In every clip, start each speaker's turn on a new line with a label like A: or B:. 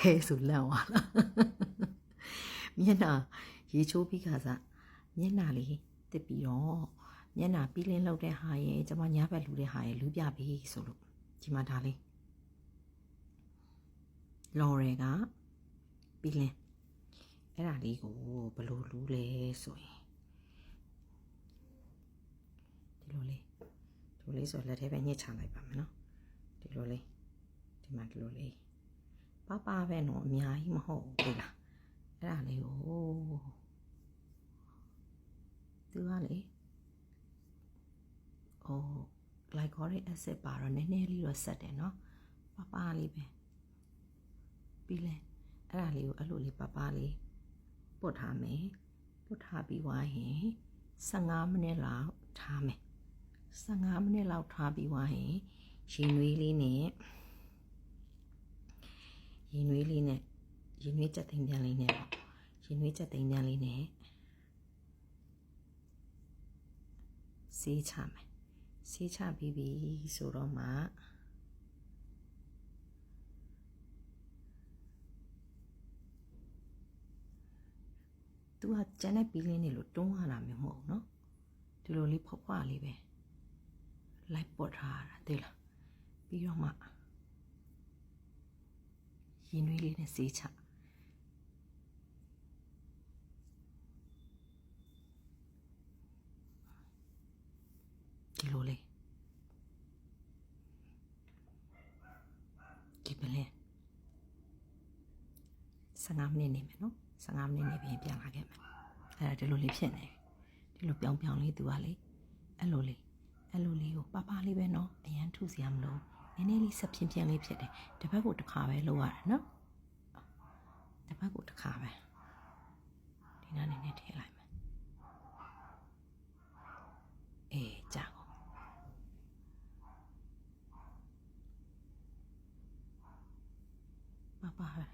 A: ခဲဆိုလန့်သွားလားမျက်နှာရေချိုးပြီးခါစားမျက်နှာလေးတစ်ပြီးတော့မျက်နှာပြီးလင်းလောက်တဲ့ဟာရဲ့ကျွန်မညာဘက်လူတဲ့ဟာရဲ့လူပြပြီဆိုလို့ဒီမှာဒါလေးလော်ရယ်ကပြီးလင်းအဲ့ဒါလေးကိုဘယ်လိုလူလဲဆိုရင်ဒီလိုလေးဒီလိုလေးဆိုလက်ထဲပဲညှစ်ချလိုက်ပါမယ်နော်ဒီလိုလေးဒီမှာဒီလိုလေး ပပပဲနော်အများကြီးမဟုတ်ဘူးဒီလားအဲ့ဒါလေးကိုသူကလေဟို glycolic acid ပါတော့နည်းနည်းလေးတော့ဆက်တယ်နော်ပပလေးပဲပြီးလဲအဲ့ဒါလေးကိုအဲ့လိုလေးပပလေးပုတ်ထားမယ်ပုတ်ထားပြီးွားရင်15မိနစ်လောက်ထားမယ်15မိနစ်လောက်ထားပြီးွားရင်ရင်နွေးလေးနဲ့ ရင်နွေးလေးနဲ့ရင်နွေးချက်သိမ်းပြန်လေးနဲ့ပေါ့ရင်နွေးချက်သိမ်းပြန်လေးနဲ့ဆေးချမယ်ဆေးချပြီးပြီဆိုတော့မှသူကကျန်တဲ့ပီးလင်းတွေလို့တွန်းရတာမျိုးမဟုတ်နော်ဒီလိုလေးဖွားဖွားလေးပဲလိုက်ပေါ်ထားတာသိလားပြီးတော့မှ ရင်နွေးလေးနဲ့စေးချဒီလိုလေးဒီပလဲ15မိနစ်နေမယ်နော်15မိနစ်နေပြီးပြန်လာခဲ့မယ်အဲ့ဒါဒီလိုလေးဖြစ်နေဒီလိုပြောင်းပြောင်းလေးသူကလေအဲ့လိုလေးအဲ့လိုလေးကိုပပလေးပဲနော်အရန်ထုစရာမလိုန ည်းနည်းလေးဆက်ဖြင်းဖြင်းလေးဖြစ်တယ်တစ်ဘက်ကိုတစ်ခါပဲလုပ်ရတယ်နော်တစ်ဘက်ကိုတစ်ခါပဲဒီနားနည်းနည်းထည့်လိုက်မယ်အေးကြာကုန်ပါပါပဲ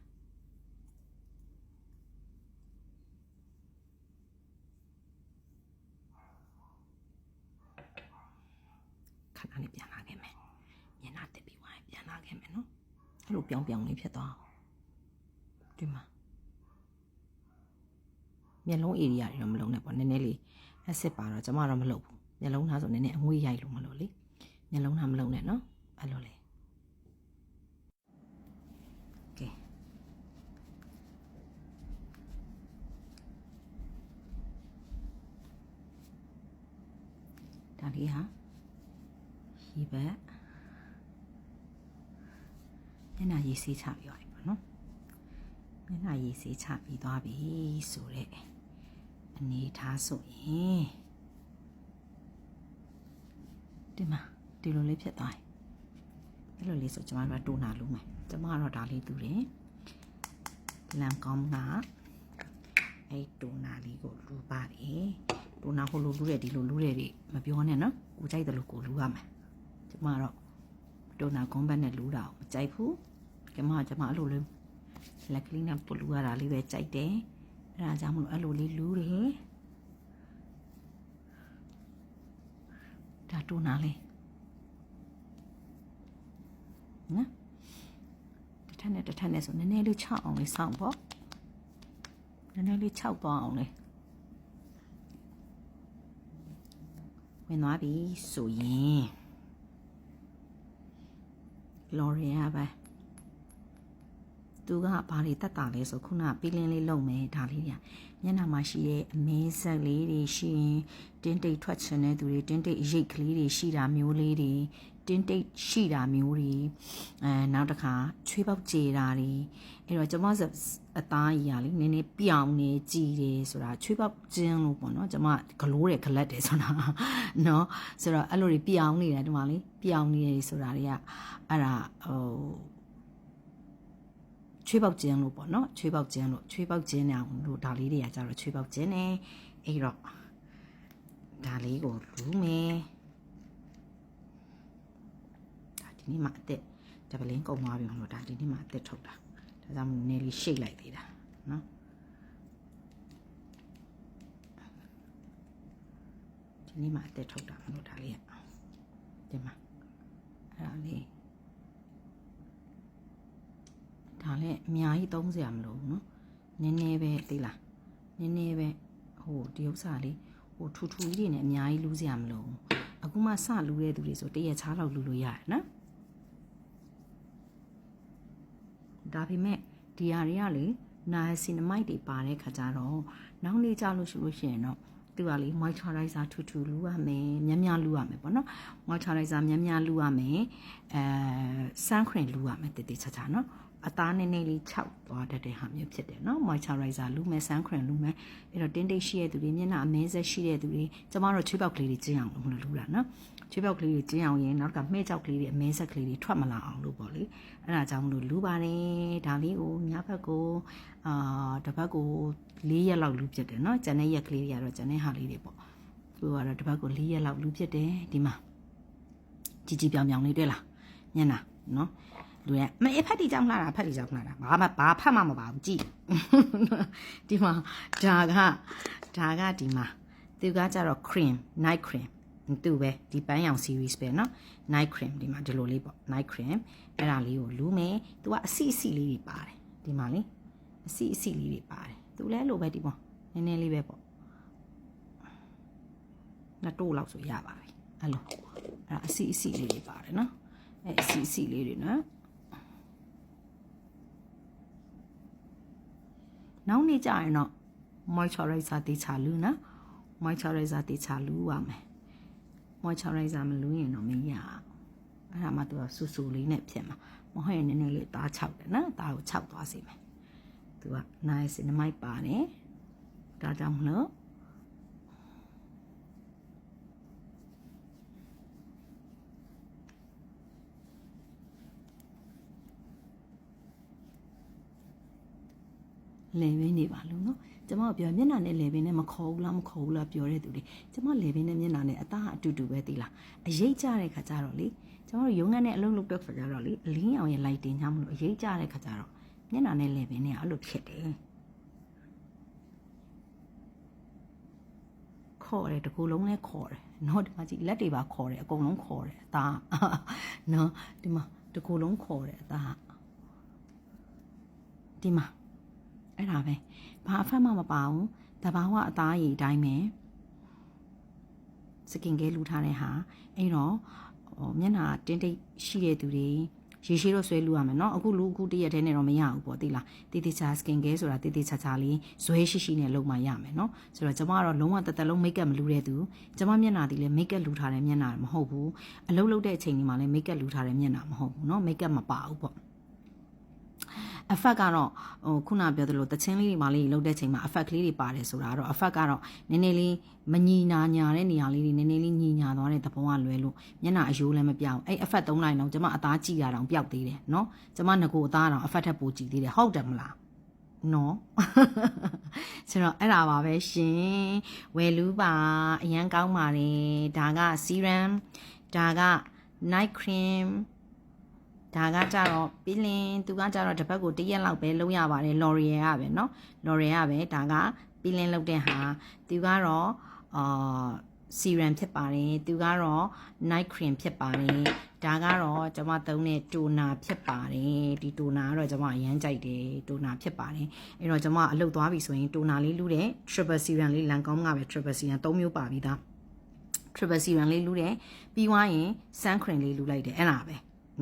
A: ခဏလေးပြန်လာခဲ့မယ် မျက်နှာတက်ပြီးဝိုင်းပြန်လာခဲ့မယ်နော်အဲ့လိုပြောင်းပြောင်းလေးဖြစ်သွားအောင်ဒီမှာမျက်လုံး area တွေတော့မလုံးနဲ့ပေါ့နည်းနည်းလေး acid ပါတော့ကျမတော့မလုပ်ဘူးမျက်လုံးသားဆိုနည်းနည်းအငွေ့ရိုက်လို့မလို့လေမျက်လုံးသားမလုံးနဲ့နော်အဲ့လိုလေကဲဒါလေးဟာရီဘက် မျက်နှာရည်ဆေးချပြီးသွားပြီပေါ့နော်မျက်နှာရည်ဆေးချပြီးသွားပြီဆိုတဲ့အနေထားဆိုရင်ဒီမှာဒီလိုလေးဖြစ်သွားပြီအဲ့လိုလေးဆိုကျွန်မတို့ကတိုနာလုံးမယ်ကျွန်မကတော့ဒါလေးတူတယ်လမ်ကောင်းကအဲ့တိုနာလေးကိုလူပါတယ်တူနာဟိုလိုလူတဲ့ဒီလိုလူတဲ့တွေမပြောနဲ့နော်ကိုကြိုက်တယ်လို့ကိုလူရမယ်ကျမတော့ တူနာကွန်ဘတ်နဲ့လူတာကိုမကြိုက်ဘူးကျမကကျမအဲ့လိုလေးလက်ကလေးနဲ့ပလူရတာလေးပဲကြိုက်တယ်အဲ့ဒါကြောင့်မလို့အဲ့လိုလေးလူတယ်ဒါတူနာလေးနော်တစ်ထက်နဲ့တစ်ထက်နဲ့ဆိုနည်းနည်းလေးချောက်အောင်လေးစောင့်ပေါ့နည်းနည်းလေးချောက်သွားအောင်လေးဝင်သွားပြီဆိုရင် လော်ရီယာပဲသူကဘာတွေတက်တာလဲဆိုခုနပီလင်းလေးလုံမယ်ဒါလေးညာမျက်နှာမှာရှိတဲ့အမင်းဆက်လေးတွေရှိရင်တင်းတိတ်ထွက်ချင်တဲ့သူတွေတင်းတိတ်အရိတ်ကလေးတွေရှိတာမျိုးလေးတွေတင်းတိတ်ရှိတာမျိုးတွေအဲနောက်တစ်ခါချွေးပေါက်ကြေတာတွေအဲ့တော့ကျွန်မ အသားကြီးอ่ะလေနည်းနည်းပြောင်နေကြည်တယ်ဆိုတာချွေးပေါက်ကျင်းလို့ပေါ့နော်ကျွန်မဂလိုးတယ်ဂလက်တယ်ဆိုတာနော်ဆိုတော့အဲ့လိုတွေပြောင်နေတယ်ဒီမှာလေပြောင်နေတယ်ဆိုတာတွေကအဲ့ဒါဟိုချွေးပေါက်ကျင်းလို့ပေါ့နော်ချွေးပေါက်ကျင်းလို့ချွေးပေါက်ကျင်းနေအောင်လို့ဒါလေးတွေကကြတော့ချွေးပေါက်ကျင်းနေအဲ့တော့ဒါလေးကိုလူမယ်ဒါဒီနေ့မှအသက်ဒဗလင်းကုန်သွားပြီမလို့ဒါဒီနေ့မှအသက်ထုတ်တာ ဒါကြောင့်နည်းလေးရှိတ်လိုက်သေးတာနော်ဒီနေ့မှအသက်ထုတ်တာမလို့ဒါလေးကဒီမှာအဲ့ဒါလေးဒါလည်းအများကြီးသုံးစရာမလိုဘူးနော်နည်းနည်းပဲသိလားနည်းနည်းပဲဟိုဒီဥစ္စာလေးဟိုထူထူကြီးတွေနဲ့အများကြီးလူးစရာမလိုဘူးအခုမှစလူးတဲ့သူတွေဆိုတရက်ချားလောက်လူးလို့ရတယ်နော် ဒါပေမဲ့ဒီဟာတွေကလေနာဆီနမိုက်တွေပါတဲ့ခါကျတော့နောက်နေ့ကြလို့ရှိလို့ရှိရင်တော့သူကလေ moisturizer ထူထူလူရမယ်များများလူရမယ်ပေါ့နော် moisturizer များများလူရမယ်အဲ sun cream လူရမယ်တည်တည်ချာချာနော် အသားနည်းနည်းလေးခြောက်သွားတတ်တဲ့ဟာမျိုးဖြစ်တယ်နော် moisturizer လူမယ် sun cream လူမယ်အဲ့တော့တင်းတိတ်ရှိတဲ့သူတွေမျက်နှာအမဲဆက်ရှိတဲ့သူတွေကျမတို့ချွေးပေါက်ကလေးတွေကျင်းအောင်လို့မလို့လူတာနော်ချွေးပေါက်ကလေးတွေကျင်းအောင်ရင်နောက်ကမှဲ့ကြောက်ကလေးတွေအမဲဆက်ကလေးတွေထွက်မလာအောင်လို့ပေါ့လေအဲ့ဒါကြောင့်မလို့လူပါတယ်ဒါလေးကိုညဘက်ကိုအာတစ်ဘက်ကို၄ရက်လောက်လူပြစ်တယ်နော်ကျန်တဲ့ရက်ကလေးတွေကတော့ကျန်တဲ့ဟာလေးတွေပေါ့သူကတော့တစ်ဘက်ကို၄ရက်လောက်လူပြစ်တယ်ဒီမှာជីជីပြောင်ပြောင်လေးတွေ့လားညနာနော် လူရဲ့မအဖက်တီကြောင့်လှတာဖက်တီကြောင့်လှတာဘာမှဘာဖက်မှမပါဘူးကြည့်ဒီမှာဒါကဒါကဒီမှာသူကကြတော့ cream night cream သူပဲဒီပန်းရောင် series ပဲเนาะ night cream ဒီမှာဒီလိုလေးပေါ့ night cream အဲ့ဒါလေးကိုလူးမယ်သူကအစီအစီလေးတွေပါတယ်ဒီမှာလေအစီအစီလေးတွေပါတယ်သူလည်းလိုပဲဒီပေါ့နည်းနည်းလေးပဲပေါ့နှစ်တိုးလောက်ဆိုရပါပြီအဲ့လိုအဲ့ဒါအစီအစီလေးတွေပါတယ်เนาะအဲ့အစီအစီလေးတွေနော် နောက်နေ့ကျရင်တော့ moisturizer တေချာလူနော် moisturizer တေချာလူရမယ် moisturizer မလူရင်တော့မရအဲ့ဒါမှသူကဆူဆူလေးနဲ့ဖြစ်မှာမဟုတ်ရင်နည်းနည်းလေးသား၆တယ်နော်သားကို၆သွားစေမယ်သူက nice နမိုက်ပါတယ်ဒါကြောင့်မလို့ လေဝင်းနေပါလို့နော်ကျမပြောမျက်နှာနဲ့လေပင်နဲ့မခေါ်ဘူးလားမခေါ်ဘူးလားပြောတဲ့သူတွေကျမလေပင်နဲ့မျက်နှာနဲ့အသားအတူတူပဲသိလားအရေးကြတဲ့ခါကျတော့လေကျမတို့ရုံးခန်းနဲ့အလုပ်လုပ်တဲ့ခါကျတော့လေအလင်းအောင်ရဲ့ light တင်ချမလို့အရေးကြတဲ့ခါကျတော့မျက်နှာနဲ့လေပင်နဲ့အဲ့လိုဖြစ်တယ်ခေါ်တယ်တကူလုံးလဲခေါ်တယ်နော်ဒီမှာကြည့်လက်တွေပါခေါ်တယ်အကုန်လုံးခေါ်တယ်အသားနော်ဒီမှာတကူလုံးခေါ်တယ်အသားဒီမှာ အဲ့ဒါပဲဘာအဖက်မှမပါဘူးတဘာဝအသားရည်အတိုင်းပဲစကင်ကဲလူထားတဲ့ဟာအဲ့တော့ဟိုမျက်နှာတင်းတိတ်ရှိတဲ့သူတွေရေရှိတော့ဆွဲလူရမယ်เนาะအခုလူအခုတရက်တည်းနဲ့တော့မရဘူးပေါ့သိလားတေးသေးချာစကင်ကဲဆိုတာတေးသေးချာချာလေးဇွဲရှိရှိနဲ့လုပ်မှရမယ်เนาะဆိုတော့ကျွန်မကတော့လုံးဝတသက်လုံးမိတ်ကပ်မလူတဲ့သူကျွန်မမျက်နှာဒီလည်းမိတ်ကပ်လူထားတဲ့မျက်နှာမဟုတ်ဘူးအလုပ်လုပ်တဲ့အချိန်ဒီမှာလည်းမိတ်ကပ်လူထားတဲ့မျက်နှာမဟုတ်ဘူးเนาะမိတ်ကပ်မပါဘူးပေါ့ အဖက်ကတော့ဟိုခုနပြောသလိုတချင်းလေးတွေမှလေးလှုပ်တဲ့ချိန်မှာအဖက်ကလေးတွေပါတယ်ဆိုတာတော့အဖက်ကတော့နည်းနည်းလေးမညီနာညာတဲ့နေရာလေးတွေနည်းနည်းလေးညီညာသွားတဲ့သဘောကလွဲလို့မျက်နှာအယိုးလည်းမပြောင်းအဲ့အဖက်သုံးလိုက်တော့ကျမအသားကြည့်ရအောင်ပျောက်သေးတယ်နော်ကျမငကိုအသားတော့အဖက်ထက်ပိုကြည့်သေးတယ်ဟုတ်တယ်မလားနော်ဆိုတော့အဲ့ဒါပါပဲရှင်ဝယ်လူပါအရန်ကောင်းပါတယ်ဒါက serum ဒါက night cream ဒါကကြတော့ပြီးလင်သူကကြတော့တစ်ပတ်ကိုတစ်ရက်လောက်ပဲလုံးရပါတယ် L'Oreal ကပဲเนาะ L'Oreal ကပဲဒါကပြီးလင်လောက်တဲ့ဟာသူကတော့အာ serum ဖြစ်ပါတယ်သူကတော့ night cream ဖြစ်ပါတယ်ဒါကတော့ကျွန်မသုံးတဲ့ toner ဖြစ်ပါတယ်ဒီ toner ကတော့ကျွန်မအရန်ကြိုက်တယ် toner ဖြစ်ပါတယ်အဲ့တော့ကျွန်မအလုပ်သွားပြီဆိုရင် toner လေးလူတဲ့ triple serum လေးလန်ကောင်းကပဲ triple serum ၃မျိုးပါပြီးသား triple serum လေးလူတယ်ပြီးွားရင် sun cream လေးလူလိုက်တယ်အဲ့ဒါပဲ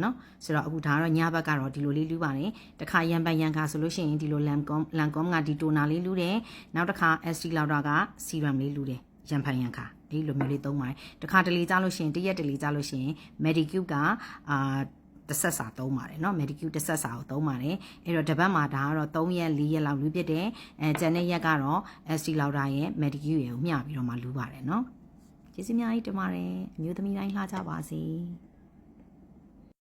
A: နော်ဆိုတော့အခုဒါကတော့ညဘက်ကတော့ဒီလိုလေးလူပါတယ်တခါရန်ပန်ရန်ခါဆိုလို့ရှိရင်ဒီလိုလန်ကွန်လန်ကွန်ကဒီတိုနာလေးလူတယ်နောက်တစ်ခါ SD လောက်တာက serum လေးလူတယ်ရန်ပန်ရန်ခါဒီလိုမျိုးလေးသုံးပါတယ်တခါတလေကြားလို့ရှိရင်တရက်တလေကြားလို့ရှိရင် Medicube ကအာတစ်ဆက်စာသုံးပါတယ်เนาะ Medicube တစ်ဆက်စာကိုသုံးပါတယ်အဲ့တော့တပတ်မှာဒါကတော့3ရက်4ရက်လောက်လူပြစ်တယ်အဲကျန်တဲ့ရက်ကတော့ SD လောက်တာရဲ့ Medicube ရေကိုမျှပြီးတော့မှလူပါတယ်เนาะကျေးဇူးများကြီးတင်ပါတယ်အမျိုးသမီးတိုင်းလှကြပါစေ